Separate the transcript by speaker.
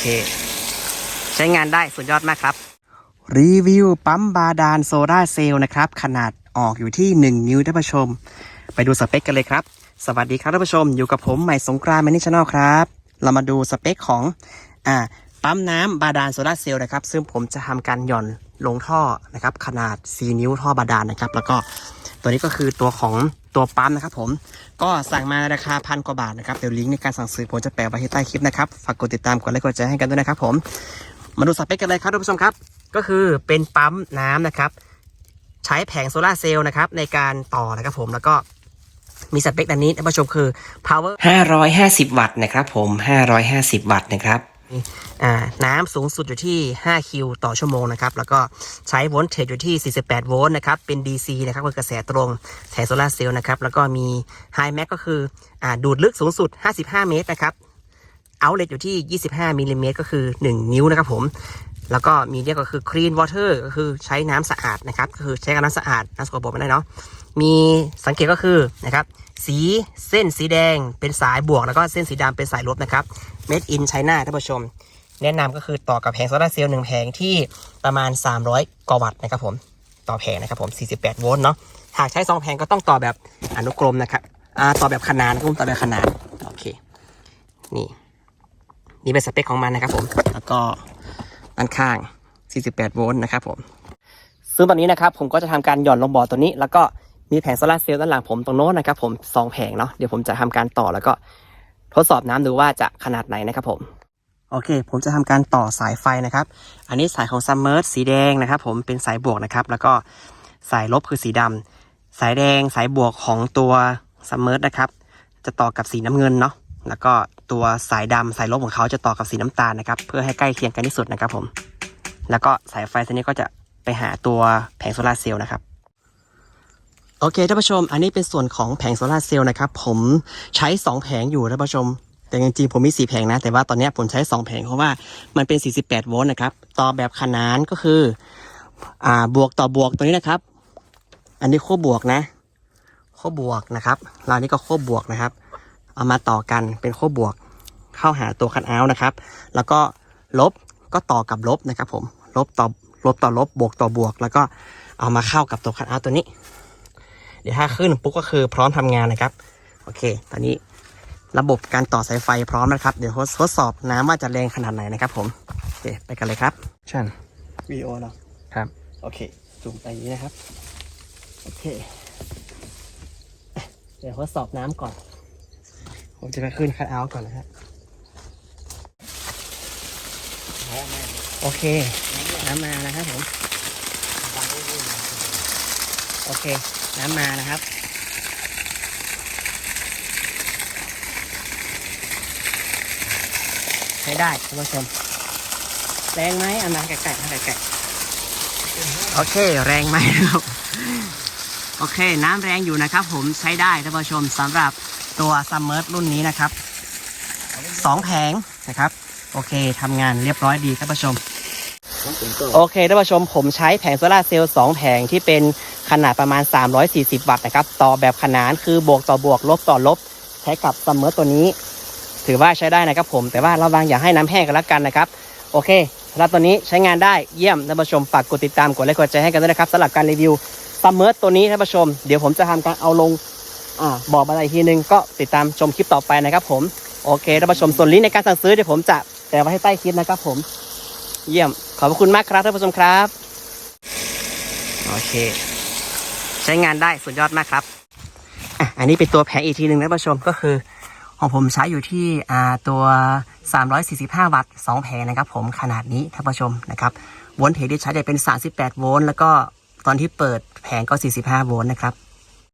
Speaker 1: เค ใช้งานได้สุดยอดมากครับ รีวิวปั๊มบาดาลโซลาเซลล์นะครับ ขนาดออกอยู่ที่ 1 นิ้วท่านผู้ชม ไปดูสเปคกันเลยครับ สวัสดีครับท่านผู้ชม อยู่กับผมใหม่สงกรานต์แมนนิชแนลครับ เรามาดูสเปคของอ่าปั๊มน้ำบาดาลโซลาเซลล์นะครับ ซึ่งผมจะทำการหย่อนลงท่อนะครับ ขนาด 4 นิ้วท่อบาดาลนะครับ แล้วก็ตัวนี้ก็คือตัวของ ตัวปั๊มนะครับผมก็สั่งมาในราคาพันกว่าบาทนะครับเดี๋ยวลิงก์ในการสั่งซื้อผมจะแปะไว้ใต้คลิปนะครับฝากกดติดตามกดไลค์กดแชร์ให้กันด้วยนะครับผมมาดูสเปคกันเลยครับท่านผู้ชมครับ ก็คือเป็นปั๊มน้ำนะครับ ใช้แผงโซลาเซลล์นะครับในการต่อนะครับผมแล้วก็มีสเปคดังนี้ท่านผู้ชมคือ power 550 วัตต์นะครับผม 550 วัตต์นะครับ น้ำสูงสุดอยู่ที่ 5 คิวต่อชั่วโมงนะครับ แล้วก็ใช้โวลต์เทจอยู่ที่ 48 โวลต์นะครับ เป็น DC นะครับคือกระแสตรงแผงโซลาเซลล์นะครับ แล้วก็มี High Max ก็คืออดูดลึกสูงสุด 55 เมตรนะครับเอาเล t อยู่ที่ 25มิลลิเมตรก็คือ 1 นิ้วนะครับผม แล้วก็มีเรียกก็คือ clean water ก็คือใช้น้ำสะอาดนะครับ ก็คือใช้กับน้ำสะอาดน้ำสกปรกไม่ได้เนาะ มีสังเกตก็คือนะครับสีเส้นสีแดงเป็นสายบวก แล้วก็เส้นสีดำเป็นสายลบนะครับ made in China ท่านผู้ชม แนะนำก็คือต่อกับแผงโซลาร์เซลล์หนึ่งแผงที่ประมาณ 300กว่าวัตต์นะครับผมต่อแผงนะครับผม 48 โวลต์เนาะหากใช้ 2 แผงก็ต้องต่อแบบอนุกรมนะครับอ่าต่อแบบขนานนะครับต่อแบบขนานโอเคนี่นี่เป็นสเปคของมันนะครับผมแล้วก็ด้านข้าง 48 โวลต์นะครับผมซึ่งตอนนี้นะครับผมก็จะทำการหย่อนลงบ่อตัวนี้ แล้วก็ มีแผงโซลาร์เซลล์ด้านหลังผมตรงโน้นนะครับผมสองแผงเนาะเดี๋ยวผมจะทำการต่อแล้วก็ทดสอบน้ำดูว่าจะขนาดไหนนะครับผมโอเค ผมจะทำการต่อสายไฟนะครับ อันนี้สายของซัมเมอร์สีแดงนะครับผมเป็นสายบวกนะครับ แล้วก็สายลบคือสีดำสายแดงสายบวกของตัวซัมเมอร์นะครับ จะต่อกับสีน้ำเงินเนาะแล้วก็ตัวสายดำสายลบของเขาจะต่อกับสีน้ำตาลนะครับ เพื่อให้ใกล้เคียงกันที่สุดนะครับผม แล้วก็สายไฟตัวนี้ก็จะไปหาตัวแผงโซลาร์เซลล์นะครับ โอเคท่านผู้ชม อันนี้เป็นส่วนของแผงโซลาเซลล์นะครับ ผมใช้ 2 แผงอยู่ท่านผู้ชม แต่จริงๆผมมี 4 แผงนะ แต่ว่าตอนนี้ผมใช้ 2 แผงเพราะว่ามันเป็น 48 โวลต์นะครับ ต่อแบบขนานก็คืออ่าบวกต่อบวกตัวนี้นะครับ อันนี้ขั้วบวกนะขั้วบวกนะครับราวนี้ก็ขั้วบวกนะครับ เอามาต่อกันเป็นขั้วบวก เข้าหาตัวคันเอาท์นะครับ แล้วก็ลบก็ต่อกับลบนะครับ ผมลบต่อลบต่อลบบวกต่อบวก แล้วก็เอามาเข้ากับตัวคันเอาท์ตัวนี้ เดี๋ยวถ้าขึ้นปุ๊บก็คือพร้อมทำงานนะครับ โอเค ตอนนี้ระบบการต่อสายไฟพร้อมนะครับ เดี๋ยวทดสอบน้ำว่าจะแรงขนาดไหนนะครับผมโอเคไปกันเลยครับชัน
Speaker 2: วีโอเนาะ
Speaker 1: ครับ
Speaker 2: โอเค
Speaker 1: จุ่มไปอย่างนี้นะครับ โอเค เดี๋ยวทดสอบน้ำก่อน ผมจะไปขึ้นคัดเอาท์ก่อนนะครับโอเค น้ำมานะครับผม โอเค น้ำมานะครับ ใช้ได้ท่านผู้ชม แรงไหมเอามาไก่ๆมาไก่ๆโอเค แรงไหมครับ โอเค น้ำแรงอยู่นะครับ ผมใช้ได้ท่านผู้ชมสำหรับตัวซัมเมอร์รุ่นนี้นะครับสองแผงนะครับ โอเคทำงานเรียบร้อยดีท่านผู้ชมโอเคท่านผู้ชมผมใช้แผงโซลาเซลล์2แผงที่เป็น ขนาดประมาณ 340 วัตต์นะครับ ต่อแบบขนานคือบวกต่อบวกลบต่อลบ ใช้กับซัมเมอร์ตัวนี้ ถือว่าใช้ได้นะครับผม แต่ว่าระวังอย่าให้น้ำแห้งกันละกันนะครับ โอเคสำหรับตัวนี้ใช้งานได้เยี่ยมท่านผู้ชมฝากกดติดตามกดไลค์กดแชร์ให้กันด้วยนะครับสำหรับการรีวิวซัมเมอร์ตัวนี้ท่านผู้ชม เดี๋ยวผมจะทำการเอาลงอ่าบอกมาอีกทีนึงก็ติดตามชมคลิปต่อไปนะครับ ผมโอเคท่านผู้ชมส่วนลิงก์ในการสั่งซื้อเดี๋ยวผมจะแปะไว้ให้ใต้คลิปนะครับ ผม เยี่ยมขอบคุณมากครับท่านผู้ชมครับโอเค ใช้งานได้สุดยอดมากครับอะอันนี้เป็นตัวแผงอีกทีหนึ่งนะท่านผู้ชมก็คือ ของผมใช้อยู่ที่อ่าตัว 345 วัตต์2แผงนะครับ ผมขนาดนี้ท่านผู้ชมนะครับโวลต์เทจที่ใช้จะเป็น 38 โวลต์แล้วก็ตอนที่เปิดแผงก็ 45 โวลต์นะครับ